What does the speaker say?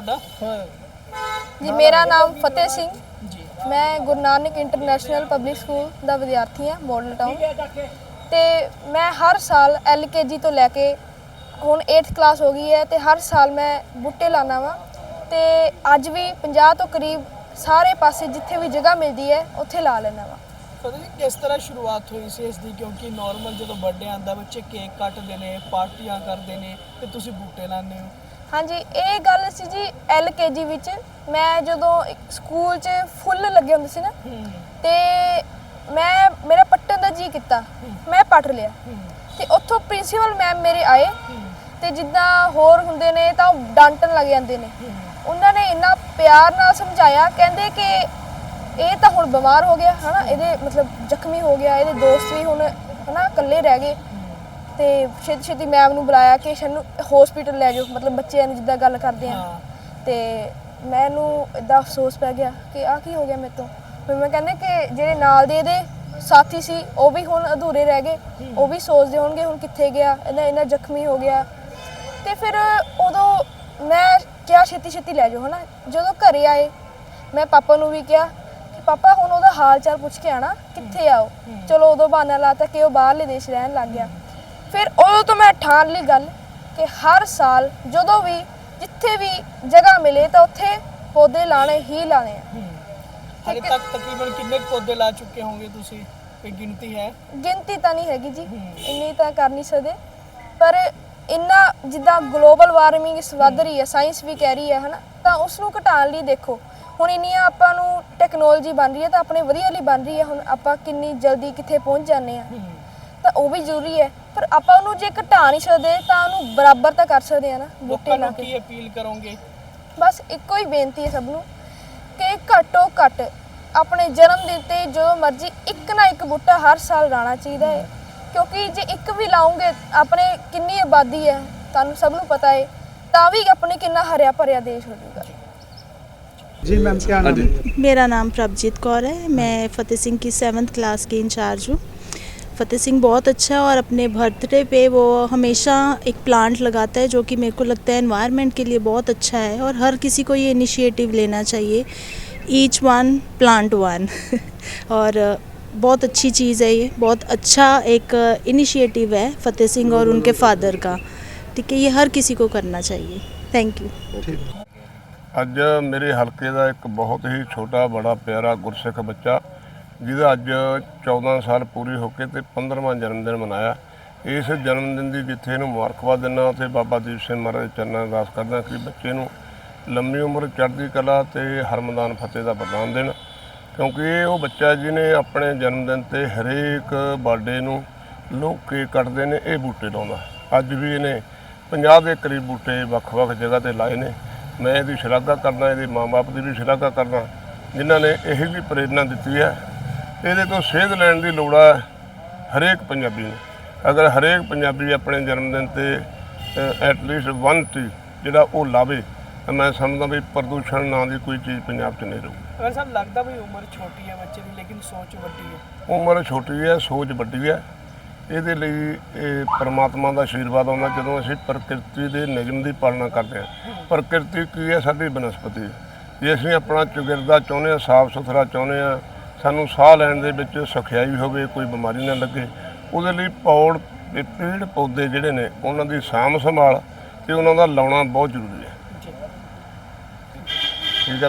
ਤੁਹਾਡਾ ਜੀ ਮੇਰਾ ਨਾਮ ਫਤਿਹ ਸਿੰਘ। ਜੀ। ਮੈਂ Guru Nanak international public school ਦਾ ਵਿਦਿਆਰਥੀ ਹਾਂ ਮਾਡਲ ਟਾਊਨ ਤੇ ਮੈਂ ਹਰ ਸਾਲ ਐਲਕੇਜੀ ਤੋਂ ਲੈ ਕੇ ਹੁਣ 8th ਕਲਾਸ ਹੋ ਗਈ ਹੈ ਤੇ ਹਰ ਸਾਲ ਮੈਂ ਬੂਟੇ ਲਾਣਾ ਵਾ। ਤੇ ਅੱਜ ਵੀ 50 ਤੋਂ ਕਰੀਬ ਸਾਰੇ ਪਾਸੇ ਜਿੱਥੇ ਵੀ ਜਗ੍ਹਾ ਮਿਲਦੀ ਹੈ ਉੱਥੇ ਲਾ ਲੈਣਾ ਵਾ। ਪਤਾ ਨਹੀਂ ਕਿਸ ਤਰ੍ਹਾਂ ਸ਼ੁਰੂਆਤ ਹੋਈ ਸੀ ਇਸ ਦੀ ਕਿਉਂਕਿ ਨਾਰਮਲ ਜਦੋਂ ਬਰਥਡੇ ਆਂਦਾ ਬੱਚੇ ਕੇਕ ਕੱਟਦੇ ਨੇ ਪਾਰਟੀਆਂ ਕਰਦੇ ਨੇ ਤੇ ਤੁਸੀਂ ਬੂਟੇ ਲਾਉਂਦੇ ਹੋ। ਹਾਂਜੀ, ਇਹ ਗੱਲ ਸੀ ਜੀ ਐਲਕੇਜੀ ਵਿੱਚ। ਮੈਂ ਜਦੋਂ ਸਕੂਲ 'ਚ ਫੁੱਲ ਲੱਗੇ ਹੁੰਦੇ ਸੀ ਨਾ, ਤੇ ਮੈਂ, ਮੇਰਾ ਪੱਟਣ ਦਾ ਜੀ ਕੀਤਾ। ਮੈਂ ਪੱਟ ਲਿਆ। ਤੇ ਉੱਥੋਂ ਪ੍ਰਿੰਸੀਪਲ ਮੈਮ ਮੇਰੇ ਆਏ, ਤੇ ਜਿੱਦਾਂ ਹੋਰ ਹੁੰਦੇ ਨੇ ਤਾਂ ਉਹ ਡਾਂਟਣ ਲੱਗ ਜਾਂਦੇ ਨੇ। ਉਹਨਾਂ ਨੇ ਇੰਨਾ ਪਿਆਰ ਨਾਲ ਸਮਝਾਇਆ, ਕਹਿੰਦੇ ਕਿ ਇਹ ਤਾਂ ਹੁਣ ਬਿਮਾਰ ਹੋ ਗਿਆ, ਹਨਾ, ਇਹਦੇ ਮਤਲਬ ਜ਼ਖਮੀ ਹੋ ਗਿਆ, ਇਹਦੇ ਦੋਸਤ ਵੀ ਹੁਣ, ਹਨਾ, ਇਕੱਲੇ ਰਹਿ ਗਏ। ਤੇ ਛੇਤੀ ਛੇਤੀ ਮੈਮ ਨੂੰ ਬੁਲਾਇਆ ਕਿ ਸਾਨੂੰ ਹਸਪੀਟਲ ਲੈ ਜਾਓ ਮਤਲਬ ਬੱਚਿਆਂ ਨੂੰ ਜਿੱਦਾਂ ਗੱਲ ਕਰਦੇ ਆ। ਹਾਂ। ਤੇ ਮੈਨੂੰ ਇਦਾਂ ਅਫਸੋਸ ਪੈ ਗਿਆ ਕਿ ਆ ਕੀ ਹੋ ਗਿਆ ਮੇਰੇ ਤੋਂ। ਫਿਰ ਮੈਂ ਕਹਿੰਦੇ ਕਿ ਜਿਹੜੇ ਨਾਲ ਦੇ ਇਹਦੇ ਸਾਥੀ ਸੀ ਉਹ ਵੀ ਹੁਣ ਅਧੂਰੇ ਰਹਿ ਗਏ ਉਹ ਵੀ ਸੋਚਦੇ ਹੋਣਗੇ ਹੁਣ ਕਿੱਥੇ ਗਿਆ ਇਹਨਾਂ ਇਹਨਾਂ ਜ਼ਖਮੀ ਹੋ ਗਿਆ। ਤੇ ਫਿਰ ਉਦੋਂ ਮੈਂ ਕਿਹਾ ਛੇਤੀ ਛੇਤੀ ਲੈ ਜਾਓ ਹਨਾ। ਜਦੋਂ ਘਰੇ ਆਏ ਮੈਂ ਪਾਪਾ ਨੂੰ ਵੀ ਕਿਹਾ ਕਿ ਪਾਪਾ ਹੁਣ ਉਹਦਾ ਹਾਲ ਚਾਲ ਪੁੱਛ ਕੇ ਆਣਾ ਕਿੱਥੇ ਆ ਉਹ? ਚਲੋ ਉਦੋਂ ਬਹਾਨਾ ਲਾਤਾ ਕਿ ਉਹ ਬਾਹਰਲੇ ਦੇਸ਼ ਰਹਿਣ ਲੱਗ ਗਿਆ। ਫਿਰ ਉਦੋਂ ਤੋਂ ਮੈਂ ਠਾਣ ਲਈ ਗੱਲ ਕਿ ਹਰ ਸਾਲ ਜਦੋਂ ਵੀ ਜਿੱਥੇ ਵੀ ਜਗ੍ਹਾ ਮਿਲੇ ਤਾਂ ਉੱਥੇ ਪੌਦੇ ਲਾਣੇ ਹੀ ਲਾਣੇ ਆ। ਹਲੇ ਤੱਕ ਤਕਰੀਬਨ ਕਿੰਨੇ ਕੁ ਪੌਦੇ ਲਾ ਚੁੱਕੇ ਹੋਵੋਗੇ ਤੁਸੀਂ? ਕੋਈ ਗਿਣਤੀ ਹੈ? ਗਿਣਤੀ ਤਾਂ ਨਹੀਂ ਹੈਗੀ ਜੀ। ਇੰਨੀ ਤਾਂ ਕਰ ਨਹੀਂ ਸਕਦੇ। ਪਰ ਇੰਨਾ ਜਿੱਦਾਂ ਗਲੋਬਲ ਵਾਰਮਿੰਗ ਇਸ ਵੱਧ ਰਹੀ ਹੈ ਸਾਇੰਸ ਵੀ ਕਹਿ ਰਹੀ ਹੈ ਹਨਾ ਤਾਂ ਉਸ ਨੂੰ ਘਟਾਉਣ ਲਈ ਦੇਖੋ। ਹੁਣ ਇੰਨੀਆਂ ਆਪਾਂ ਨੂੰ ਟੈਕਨੋਲੋਜੀ ਬਣ ਰਹੀ ਹੈ ਤਾਂ ਆਪਣੇ ਵਧੀਆ ਲਈ ਬਣ ਰਹੀ ਹੈ। ਹੁਣ ਆਪਾਂ ਕਿੰਨੀ ਜਲਦੀ ਕਿੱਥੇ ਪਹੁੰਚ ਜਾਂਦੇ ਆ ਤਾਂ ਉਹ ਵੀ ਜ਼ਰੂਰੀ ਹੈ ਪਰ ਆਪਾਂ ਉਹਨੂੰ ਜੇ ਘਟਾ ਨਹੀਂ ਸਕਦੇ ਤਾਂ ਉਹਨੂੰ ਬਰਾਬਰ ਤਾਂ ਕਰ ਸਕਦੇ ਆ ਨਾ ਬੂਟੇ ਲੋਕਾਂ ਲਾ ਨੂੰ ਕੇ ਕੀ ਅਪੀਲ ਕਰੋਗੇ ਬਸ ਇੱਕੋ ਹੀ ਬੇਨਤੀ ਹੈ ਸਭ ਨੂੰ ਕਿ ਘੱਟੋ ਘੱਟ ਆਪਣੇ ਜਨਮ ਦਿਨ ਤੇ ਜੋ ਮਰਜ਼ੀ ਇੱਕ ਨਾ ਇੱਕ ਬੂਟਾ ਹਰ ਸਾਲ ਲਾਣਾ ਚਾਹੀਦਾ ਹੈ ਕਿਉਂਕਿ ਜੇ ਇੱਕ ਵੀ ਲਾਉਂਗੇ ਆਪਣੇ ਕਿੰਨੀ ਆਬਾਦੀ ਹੈ ਤੁਹਾਨੂੰ ਸਭ ਨੂੰ ਪਤਾ ਹੈ ਤਾਂ ਵੀ ਆਪਣੇ ਕਿੰਨਾ ਹਰਿਆ ਭਰਿਆ ਦੇਸ਼ ਹੋ ਜਾਊਗਾ जी मैम क्या नाम है मेरा नाम प्रभजीत कौर है मैं फ़तेह सिंह की सेवन्थ क्लास की इंचार्ज हूँ फ़तेह सिंह बहुत अच्छा है और अपने बर्थडे पे वो हमेशा एक प्लांट लगाता है जो कि मेरे को लगता है एनवायरनमेंट के लिए बहुत अच्छा है और हर किसी को ये इनिशिएटिव लेना चाहिए ईच वन प्लांट वन और बहुत अच्छी चीज़ है ये बहुत अच्छा एक इनिशिएटिव है फ़तेह सिंह और उनके फादर का ठीक है ये हर किसी को करना चाहिए थैंक यू ਅੱਜ ਮੇਰੇ ਹਲਕੇ ਦਾ ਇੱਕ ਬਹੁਤ ਹੀ ਛੋਟਾ ਬੜਾ ਪਿਆਰਾ ਗੁਰਸਿੱਖ ਬੱਚਾ ਜਿਹਦਾ ਅੱਜ 14 ਸਾਲ ਪੂਰੇ ਹੋ ਕੇ ਤੇ 15ਵਾਂ ਜਨਮ ਦਿਨ ਮਨਾਇਆ। ਇਸ ਜਨਮ ਦਿਨ ਦੀ ਜਿੱਥੇ ਇਹਨੂੰ ਮੁਬਾਰਕਬਾਦ ਦਿੰਦਾ ਤੇ ਬਾਬਾ ਦੀਪ ਸਿੰਘ ਮਹਾਰਾਜ ਚਰਨਾਂ ਅਰਦਾਸ ਕਰਦਾ ਕਿ ਬੱਚੇ ਨੂੰ ਲੰਮੀ ਉਮਰ ਚੜ੍ਹਦੀ ਕਲਾ ਤੇ ਹਰਮਦਾਨ ਫਤਿਹ ਦਾ ਵਰਦਾਨ ਦੇਣ। ਕਿਉਂਕਿ ਇਹ ਉਹ ਬੱਚਾ ਜਿਹਨੇ ਆਪਣੇ ਜਨਮ ਦਿਨ ਤੇ ਹਰੇਕ ਬਰਥਡੇ ਨੂੰ ਲੋਕ ਕੇਕ ਕੱਟਦੇ ਨੇ, ਇਹ ਬੂਟੇ ਲਾਉਂਦਾ ਅੱਜ ਵੀ ਇਹਨੇ 50 ਦੇ ਕਰੀਬ ਬੂਟੇ ਵੱਖ-ਵੱਖ ਜਗ੍ਹਾ ਤੇ ਲਾਏ ਨੇ। ਮੈਂ ਇਹਦੀ ਸ਼ਲਾਘਾ ਕਰਦਾ, ਇਹਦੇ ਮਾਪੇ ਦੀ ਵੀ ਸ਼ਲਾਘਾ ਕਰਦਾ ਜਿਨ੍ਹਾਂ ਨੇ ਇਹ ਵੀ ਪ੍ਰੇਰਣਾ ਦਿੱਤੀ ਹੈ ਇਹਦੇ ਤੋਂ ਸੇਧ ਲੈਣ ਦੀ ਲੋੜ ਹੈ ਹਰੇਕ ਪੰਜਾਬੀ ਨੂੰ। ਅਗਰ ਹਰੇਕ ਪੰਜਾਬੀ ਆਪਣੇ ਜਨਮ ਦਿਨ ਤੇ ਐਟ ਲੀਸਟ ਵਨ ਟ੍ਰੀ ਜਿਹੜਾ ਉਹ ਲਾਵੇ ਤਾਂ ਮੈਂ ਸਮਝਦਾ ਵੀ ਪ੍ਰਦੂਸ਼ਣ ਨਾਂ ਦੀ ਕੋਈ ਚੀਜ਼ ਪੰਜਾਬ 'ਚ ਨਹੀਂ ਰਹੂ ਅਗਰ ਸਾਨੂੰ ਲੱਗਦਾ ਵੀ ਉਮਰ ਛੋਟੀ ਹੈ ਬੱਚੇ ਦੀ ਲੇਕਿਨ ਸੋਚ ਵੱਡੀ ਹੈ ਉਮਰ ਛੋਟੀ ਹੈ ਸੋਚ ਵੱਡੀ ਹੈ ਇਹਦੇ ਲਈ ਇਹ ਪਰਮਾਤਮਾ ਦਾ ਆਸ਼ੀਰਵਾਦ ਆਉਂਦਾ ਜਦੋਂ ਅਸੀਂ ਪ੍ਰਕਿਰਤੀ ਦੇ ਨਿਯਮ ਦੀ ਪਾਲਣਾ ਕਰਦੇ ਹਾਂ। ਪ੍ਰਕਿਰਤੀ ਕੀ ਹੈ ਸਾਡੀ ਬਨਸਪਤੀ ਜੇ ਅਸੀਂ ਆਪਣਾ ਚੁਗਿਰਦਾ ਚਾਹੁੰਦੇ ਹਾਂ ਸਾਫ਼ ਸੁਥਰਾ ਚਾਹੁੰਦੇ ਹਾਂ ਸਾਨੂੰ ਸਾਹ ਲੈਣ ਦੇ ਵਿੱਚ ਸਖਿਆਈ ਹੋਵੇ ਕੋਈ ਬਿਮਾਰੀ ਨਾ ਲੱਗੇ ਉਹਦੇ ਲਈ ਪੌੜ ਤੇ ਪੇੜ ਪੌਦੇ ਜਿਹੜੇ ਨੇ ਉਹਨਾਂ ਦੀ ਸਾਂਭ ਸੰਭਾਲ ਤੇ ਉਹਨਾਂ ਦਾ ਲਾਉਣਾ ਬਹੁਤ ਜ਼ਰੂਰੀ ਹੈ। ਜੀ। ਠੀਕ ਹੈ ਬੇਟਾ।